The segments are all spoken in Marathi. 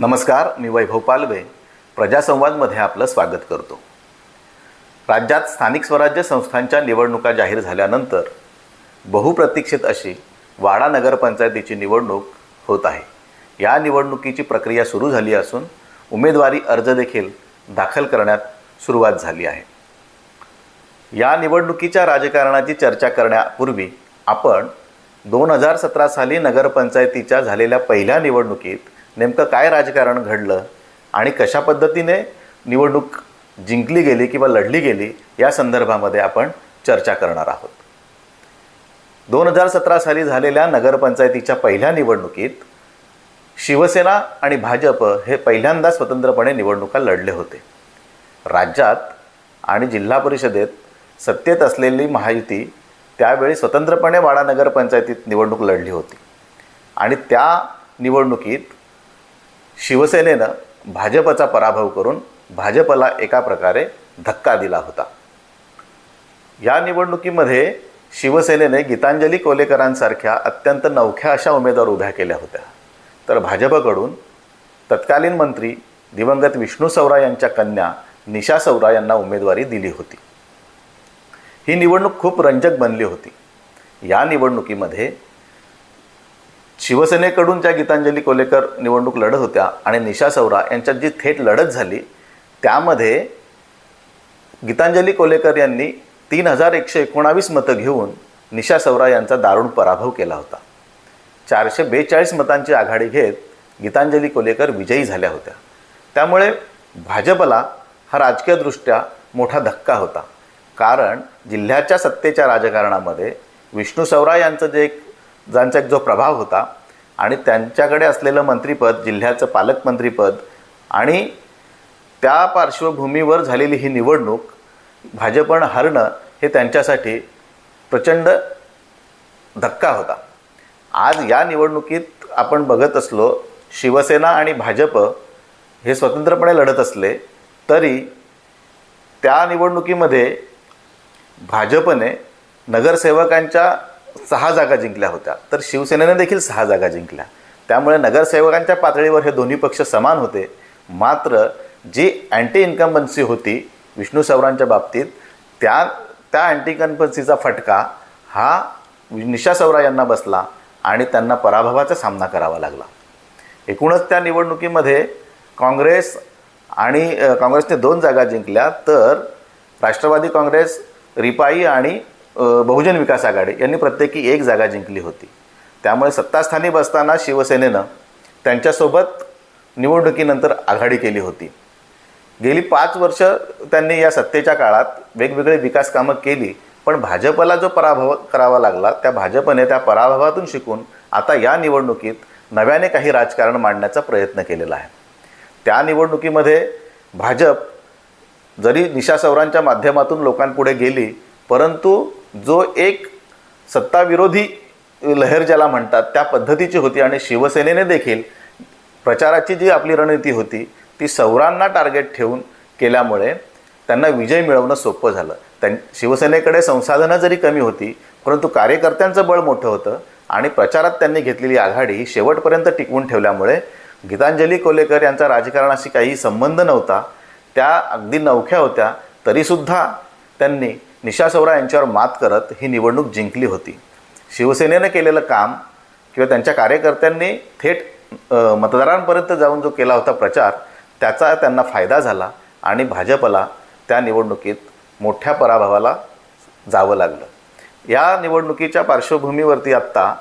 नमस्कार मी वैभव पालवे. प्रजासंवादमध्ये आपलं स्वागत करतो. राज्यात स्थानिक स्वराज्य संस्थांच्या निवडणुका जाहीर झाल्यानंतर बहुप्रतीक्षित अशी वाडा नगरपंचायतीची निवडणूक होत आहे. या निवडणुकीची प्रक्रिया सुरू झाली असून उमेदवारी अर्ज देखील दाखल करण्यात सुरुवात झाली आहे. या निवडणुकीच्या राजकारणाची चर्चा करण्यापूर्वी आपण दोन हजार सतरा साली नगरपंचायतीच्या झालेल्या पहिल्या निवडणुकीत नेमकं काय राजकारण घडलं आणि कशा पद्धतीने निवडणूक जिंकली गेली किंवा लढली गेली या संदर्भामध्ये आपण चर्चा करणार आहोत. दोन हजार सतरा साली झालेल्या नगरपंचायतीच्या पहिल्या निवडणुकीत शिवसेना आणि भाजप हे पहिल्यांदा स्वतंत्रपणे निवडणुका लढले होते. राज्यात आणि जिल्हा परिषदेत सत्तेत असलेली महायुती त्यावेळी स्वतंत्रपणे वाडा नगरपंचायतीत निवडणूक लढली होती. आणि त्या निवडणुकीत शिवसेनेनं भाजपचा पराभव करून भाजपला एका प्रकारे धक्का दिला होता. या निवडणुकीमध्ये शिवसेनेने गीतांजली कोलेकरांसारख्या अत्यंत नवख्या अशा उमेदवार उभ्या केल्या होत्या. तर भाजपकडून तत्कालीन मंत्री दिवंगत विष्णू सवरा यांच्या कन्या निशा सवरा यांना उमेदवारी दिली होती. ही निवडणूक खूप रंजक बनली होती. या निवडणुकीमध्ये शिवसेनेकडून ज्या गीतांजली कोलेकर निवडणूक लढत होत्या आणि निशा सवरा यांच्यात जी थेट लढत झाली त्यामध्ये गीतांजली कोलेकर यांनी तीन हजार एकशे एकोणावीस मतं घेऊन निशा सवरा यांचा दारुण पराभव केला होता. चारशे बेचाळीस मतांची आघाडी घेत गीतांजली कोलेकर विजयी झाल्या होत्या. त्यामुळे भाजपला हा राजकीयदृष्ट्या मोठा धक्का होता. कारण जिल्ह्याच्या सत्तेच्या राजकारणामध्ये विष्णू सवरा यांचं जे एक ज्यांचा एक जो प्रभाव होता आणि त्यांच्याकडे असलेलं मंत्रिपद जिल्ह्याचं पालकमंत्रीपद आणि त्या पार्श्वभूमीवर झालेली ही निवडणूक भाजपनं हरणं हे त्यांच्यासाठी प्रचंड धक्का होता. आज या निवडणुकीत आपण बघत असलो शिवसेना आणि भाजप हे स्वतंत्रपणे लढत असले तरी त्या निवडणुकीमध्ये भाजपने नगरसेवकांच्या सहा जागा जिंकल्या होत्या. तर शिवसेनेने देखील सहा जागा जिंकल्या. त्यामुळे नगरसेवकांच्या पातळीवर हे दोन्ही पक्ष समान होते. मात्र जी अँटी इन्कम्बन्सी होती विष्णू सवरांच्या बाबतीत त्या त्या अँटी इन्कम्बन्सीचा फटका हा निशा सवरा यांना बसला आणि त्यांना पराभवाचा सामना करावा लागला. एकूणच त्या निवडणुकीमध्ये काँग्रेस आणि काँग्रेसने दोन जागा जिंकल्या. तर राष्ट्रवादी काँग्रेस रिपाई आणि बहुजन विकास आघाडी यांनी प्रत्येकी एक जागा जिंकली होती. त्यामुळे सत्तास्थानी बसताना शिवसेनेनं त्यांच्यासोबत निवडणुकीनंतर आघाडी केली होती. गेली पाच वर्ष त्यांनी या सत्तेच्या काळात वेगवेगळे विकास कामं केली पण भाजपला जो पराभव करावा लागला त्या भाजपने त्या पराभवातून शिकून आता या निवडणुकीत नव्याने काही राजकारण मांडण्याचा प्रयत्न केलेला आहे. त्या निवडणुकीमध्ये भाजप जरी निशासवरांच्या माध्यमातून लोकांपुढे गेली परंतु जो एक सत्ताविरोधी लहर ज्याला म्हणतात त्या पद्धतीची होती आणि शिवसेनेने देखील प्रचाराची जी आपली रणनीती होती ती सौरांना टार्गेट ठेवून केल्यामुळे त्यांना विजय मिळवणं सोपं झालं. त्यां शिवसेनेकडे संसाधनं जरी कमी होती परंतु कार्यकर्त्यांचं बळ मोठं होतं आणि प्रचारात त्यांनी घेतलेली आघाडी ही शेवटपर्यंत टिकवून ठेवल्यामुळे गीतांजली कोलेकर यांचा राजकारणाशी काही संबंध नव्हता त्या अगदी नवख्या होत्या तरीसुद्धा त्यांनी निशा सवरा यांच्यावर मात करत ही निवडणूक जिंकली होती. शिवसेनेनं केलेलं काम किंवा त्यांच्या कार्यकर्त्यांनी थेट मतदारांपर्यंत जाऊन जो केला होता प्रचार त्याचा त्यांना फायदा झाला आणि भाजपला त्या निवडणुकीत मोठ्या पराभवाला जावं लागलं. या निवडणुकीच्या पार्श्वभूमीवरती आत्ता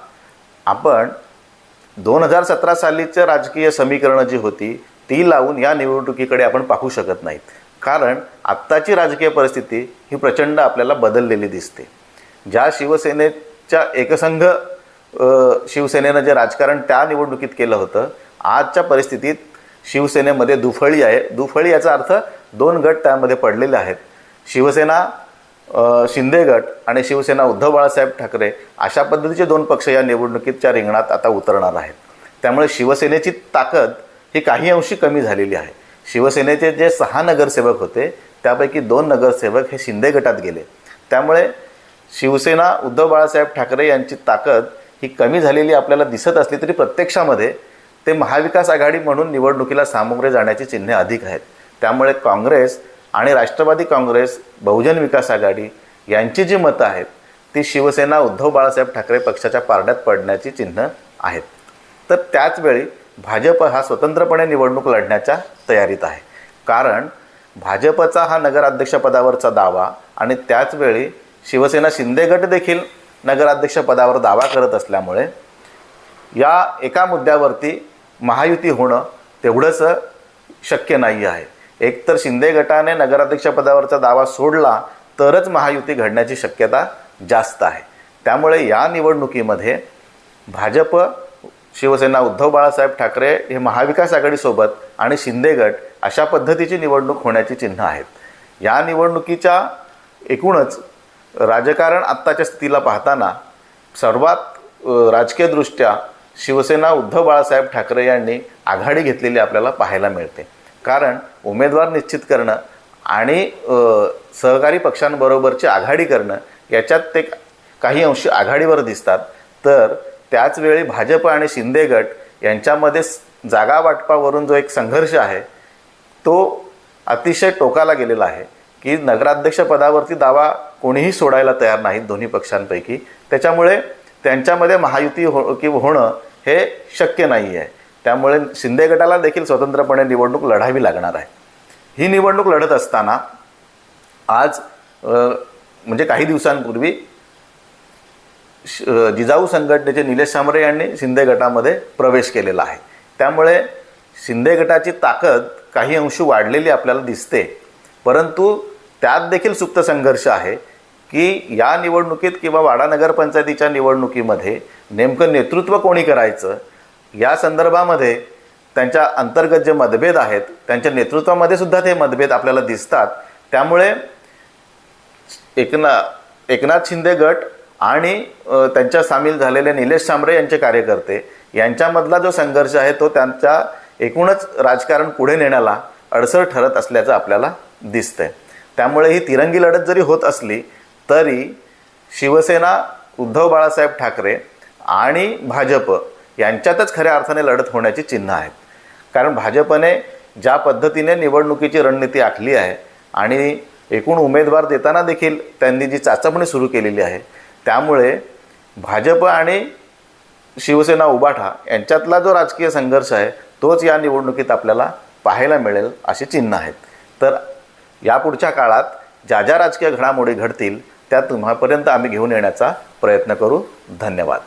आपण दोन हजार सतरा सालीचं राजकीय समीकरणं जी होती ती लावून या निवडणुकीकडे आपण पाहू शकत नाहीत. कारण आत्ताची राजकीय परिस्थिती ही प्रचंड आपल्याला बदललेली दिसते. ज्या शिवसेनेच्या एकसंघ शिवसेनेनं जे राजकारण त्या निवडणुकीत केलं होतं आजच्या परिस्थितीत शिवसेनेमध्ये दुफळी आहे. दुफळी याचा अर्थ दोन गट त्यामध्ये पडलेले आहेत. शिवसेना शिंदे गट आणि शिवसेना उद्धव बाळासाहेब ठाकरे अशा पद्धतीचे दोन पक्ष या निवडणुकीच्या रिंगणात आता उतरणार आहेत. त्यामुळे शिवसेनेची ताकद ही काही अंशी कमी झालेली आहे. शिवसेनेचे जे सहा नगरसेवक होते त्यापैकी दोन नगरसेवक हे शिंदे गटात गेले. त्यामुळे शिवसेना उद्धव बाळासाहेब ठाकरे यांची ताकद ही कमी झालेली आपल्याला दिसत असली तरी प्रत्यक्षामध्ये ते महाविकास आघाडी म्हणून निवडणुकीला सामोरे जाण्याची चिन्हे अधिक आहेत. त्यामुळे काँग्रेस आणि राष्ट्रवादी काँग्रेस बहुजन विकास आघाडी यांची जी मतं आहेत ती शिवसेना उद्धव बाळासाहेब ठाकरे पक्षाच्या पारड्यात पडण्याची चिन्ह आहेत. तर त्याचवेळी भाजप हा स्वतंत्रपणे निवडणूक लढण्याच्या तयारीत आहे. कारण भाजपचा हा नगराध्यक्षपदावरचा दावा आणि त्याचवेळी शिवसेना शिंदे गट देखील नगराध्यक्षपदावर दावा करत असल्यामुळे या एका मुद्द्यावरती महायुती होणं तेवढंसं शक्य नाही आहे. एकतर शिंदे गटाने नगराध्यक्षपदावरचा दावा सोडला तरच महायुती घडण्याची शक्यता जास्त आहे. त्यामुळे या निवडणुकीमध्ये भाजप शिवसेना उद्धव बाळासाहेब ठाकरे हे महाविकास आघाडीसोबत आणि शिंदे गट अशा पद्धतीची निवडणूक होण्याची चिन्ह आहेत. या निवडणुकीच्या एकूणच राजकारण आत्ताच्या स्थितीला पाहताना सर्वात राजकीयदृष्ट्या शिवसेना उद्धव बाळासाहेब ठाकरे यांनी आघाडी घेतलेली आपल्याला पाहायला मिळते. कारण उमेदवार निश्चित करणं आणि सहकारी पक्षांबरोबरची आघाडी करणं याच्यात ते काही अंश आघाडीवर दिसतात. तर त्याचवेळी भाजप आणि शिंदे गट यांच्यामध्ये जागा वाटपावरून जो एक संघर्ष आहे तो अतिशय टोकाला गेलेला आहे की नगराध्यक्षपदावरती दावा कोणीही सोडायला तयार नाहीत दोन्ही पक्षांपैकी. त्याच्यामुळे त्यांच्यामध्ये महायुती हो की होणं हे शक्य नाही आहे त्यामुळे शिंदे गटाला देखील स्वतंत्रपणे निवडणूक लढावी लागणार आहे. ही निवडणूक लढत असताना आज म्हणजे काही दिवसांपूर्वी जिजाऊ संघटनेचे निलेश सांबरे यांनी शिंदे गटामध्ये प्रवेश केलेला आहे. त्यामुळे शिंदे गटाची ताकद काही अंशी वाढलेली आपल्याला दिसते. परंतु त्यात देखील सुप्त संघर्ष आहे की या निवडणुकीत किंवा वाडा नगरपंचायतीच्या निवडणुकीमध्ये नेमकं नेतृत्व कोणी करायचं या संदर्भामध्ये त्यांच्या अंतर्गत जे मतभेद आहेत त्यांच्या नेतृत्वामध्ये सुद्धा ते मतभेद आपल्याला दिसतात. त्यामुळे एकना एकनाथ शिंदे गट आणि त्यांच्या सामील झालेले निलेश सांबरे यांचे कार्यकर्ते यांच्यामधला जो संघर्ष आहे तो त्यांच्या एकूणच राजकारण पुढे नेण्याला अडसर ठरत असल्याचं आपल्याला दिसतंय. त्यामुळे ही तिरंगी लढत जरी होत असली तरी शिवसेना उद्धव बाळासाहेब ठाकरे आणि भाजप यांच्यातच खऱ्या अर्थाने लढत होण्याची चिन्ह आहेत. कारण भाजपने ज्या पद्धतीने निवडणुकीची रणनीती आखली आहे आणि एकूण उमेदवार देताना देखील त्यांनी जी चाचपणी सुरू केलेली आहे त्यामुळे भाजप आणि शिवसेना उबाठा यांच्यातला जो राजकीय संघर्ष आहे तोच या निवडणुकीत आपल्याला पाहायला मिळेल अशी चिन्ह आहेत. तर यापुढच्या काळात ज्या ज्या राजकीय घडामोडी घडतील त्या तुम्हापर्यंत आम्ही घेऊन येण्याचा प्रयत्न करू. धन्यवाद.